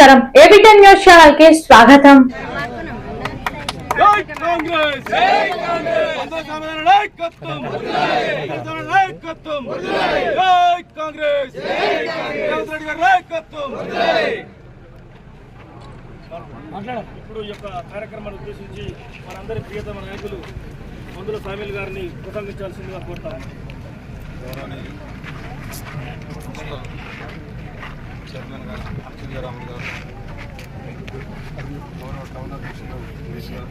నమస్కారం. ఏబిటెన్ న్యూస్ ఛానల్కి స్వాగతం ఇప్పుడు ఈ యొక్క కార్యక్రమాన్ని ఉద్దేశించి మనందరి ప్రియతమ నాయకులు మందుల సామిల్ గారిని ప్రసంగించాల్సిందిగా కోరుతాను చైర్మన్ గారు అచ్యుతరాములు గారు గౌరవ టౌన్ అధ్యక్షులు హరీష్ గారు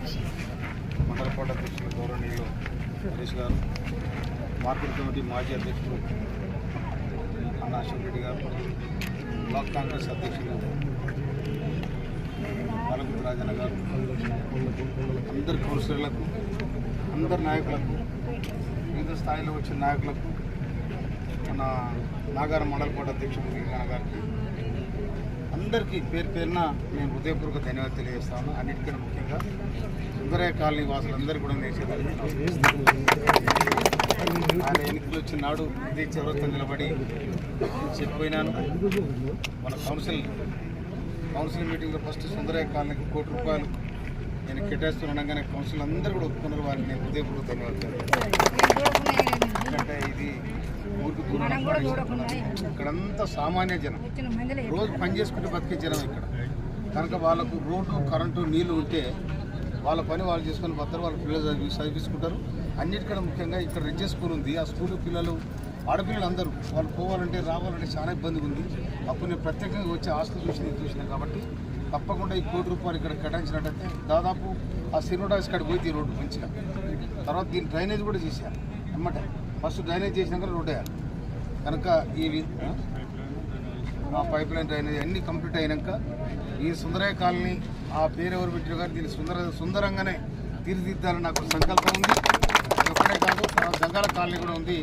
మండల కోట అధ్యక్షులు గౌరవనీయులు హరీష్ గారు మార్కెట్ కమిటీ మాజీ అధ్యక్షులు అన్న అశోక్ రెడ్డి గారు బ్లాక్ కాంగ్రెస్ అధ్యక్షులు పాలకుర్తి రాజన్న గారు అందరి కౌన్సిలర్లకు అందరి నాయకులకు వివిధ స్థాయిలో వచ్చిన నాయకులకు మన నాగార మండల కోట అధ్యక్షుడు వీరగాన గారికి అందరికీ పేరు పేరున నేను హృదయపూర్వక ధన్యవాదాలు తెలియజేస్తాను. అన్నిటికన్నా ముఖ్యంగా సుందరయ్య కాలనీ వాసులందరూ కూడా నేను ఆయన ఎన్నికలు వచ్చిన నాడు ఇదే చివరితో నిలబడి చెప్పిపోయినాను మన కౌన్సిల్ కౌన్సిల్ మీటింగ్లో ఫస్ట్ సుందరయ్య కాలనీకి కోటి రూపాయలు నేను కేటాయిస్తుండగానే కౌన్సిల్ అందరూ కూడా ఒప్పుకున్నారు. వారికి నేను హృదయపూర్వక ధన్యవాదాలు. ఎందుకంటే ఇక్కడంతా సామాన్య జనం. రోజు పని చేసుకుంటే బతికే జనం ఇక్కడ. కనుక వాళ్ళకు రోడ్డు కరెంటు నీళ్ళు ఉంటే వాళ్ళ పని వాళ్ళు చేసుకొని బతారు వాళ్ళ పిల్లలు చదివి చదివించుకుంటారు. అన్నిటికన్నా ముఖ్యంగా ఇక్కడ రెడ్జెస్ స్కూల్ ఉంది. ఆ స్కూల్ పిల్లలు ఆడపిల్లలు అందరూ వాళ్ళు పోవాలంటే రావాలంటే చాలా ఇబ్బందిగా ఉంది. అప్పుడు నేను ప్రత్యేకంగా వచ్చి హాస్టల్ చూసి చూసిన కాబట్టి తప్పకుండా ఈ కోటి రూపాయలు ఇక్కడ కేటాయించినట్టయితే దాదాపు ఆ సిరోడాస్ కాడ పోయింది ఈ రోడ్డు మంచిగా. తర్వాత దీని డ్రైనేజ్ కూడా చేశారు. అన్నమాట ఫస్ట్ డ్రైనేజ్ చేసినాక రోడ్ వేయాలి. కనుక ఈ ఆ? పైప్ లైన్ డ్రైనేజ్ అన్నీ కంప్లీట్ అయినాక ఈ సుందరయ్య కాలనీ ఆ పేరు ఎవరు పెట్టిన కానీ దీన్ని సుందర సుందరంగానే తీర్చిదిద్దాలని నాకు సంకల్పం ఉంది. ఒక్కడే కాదు ఆ దంగాల కాలనీ కూడా ఉంది.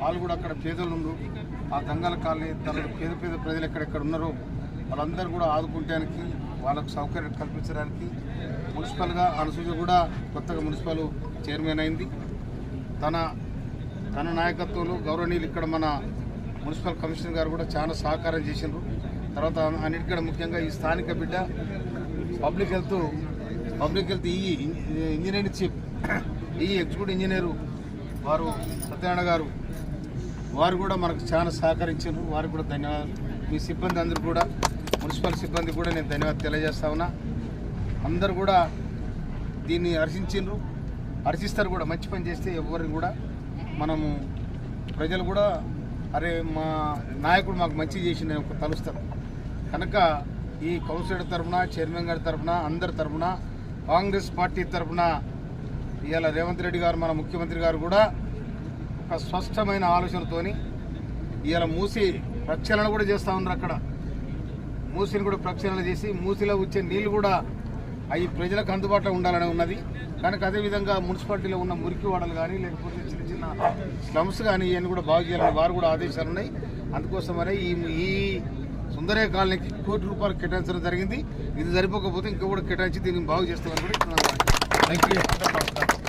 వాళ్ళు కూడా అక్కడ పేదలు ఉండరు. ఆ దంగాల కాలనీ తన పేద పేద ప్రజలు ఎక్కడెక్కడ ఉన్నారో వాళ్ళందరూ కూడా ఆదుకుంటానికి వాళ్ళకు సౌకర్యం కల్పించడానికి మున్సిపల్గా అనుసూచ కూడా కొత్తగా మున్సిపల్ చైర్మన్ అయింది. తన తన నాయకత్వంలో గౌరవనీయులు ఇక్కడ మన మున్సిపల్ కమిషనర్ గారు కూడా చాలా సహకారం చేసిండ్రు. తర్వాత అన్నిటికంటే ముఖ్యంగా ఈ స్థానిక బిడ్డ పబ్లిక్ హెల్త్ పబ్లిక్ హెల్త్ ఈ ఇంజనీరింగ్ చీఫ్ ఈ ఎగ్జిక్యూటివ్ ఇంజనీరు వారు సత్యనారాయణ గారు వారు కూడా మనకు చాలా సహకరించారు వారికి కూడా ధన్యవాదాలు. మీ సిబ్బంది అందరూ కూడా మున్సిపల్ సిబ్బంది కూడా నేను ధన్యవాదాలు తెలియజేస్తా ఉన్నా. అందరు కూడా దీన్ని హర్షించిండ్రు. హర్షిస్తారు కూడా మంచి పని చేస్తే ఎవరిని కూడా మనము ప్రజలు కూడా అరే మా నాయకుడు మాకు మంచి చేసిందని ఒక తలుస్తారు. కనుక ఈ కౌన్సిలర్ తరఫున చైర్మన్ గారి తరఫున అందరి తరఫున కాంగ్రెస్ పార్టీ తరఫున ఇవాళ రేవంత్ రెడ్డి గారు మన ముఖ్యమంత్రి గారు కూడా ఒక స్పష్టమైన ఆలోచనతోని ఇవాళ మూసి ప్రక్షాళన కూడా చేస్తూ ఉన్నారు అక్కడ. మూసిని కూడా ప్రక్షాళన చేసి మూసిలో వచ్చే నీళ్ళు కూడా అవి ప్రజలకు అందుబాటులో ఉండాలని ఉన్నది. కనుక అదేవిధంగా మున్సిపాలిటీలో ఉన్న మురికి వాడలు కానీ లేకపోతే చిన్న చిన్న స్లమ్స్ కానీ ఇవన్నీ కూడా బాగు చేయాలని వారు కూడా ఆదేశాలు ఉన్నాయి. అందుకోసమనే ఈ ఈ సుందరయ్య కాలనీకి కోటి రూపాయలు కేటాయించడం జరిగింది. ఇది సరిపోకపోతే ఇంకా కూడా కేటాయించి దీన్ని బాగు చేస్తామని కూడా థ్యాంక్ యూ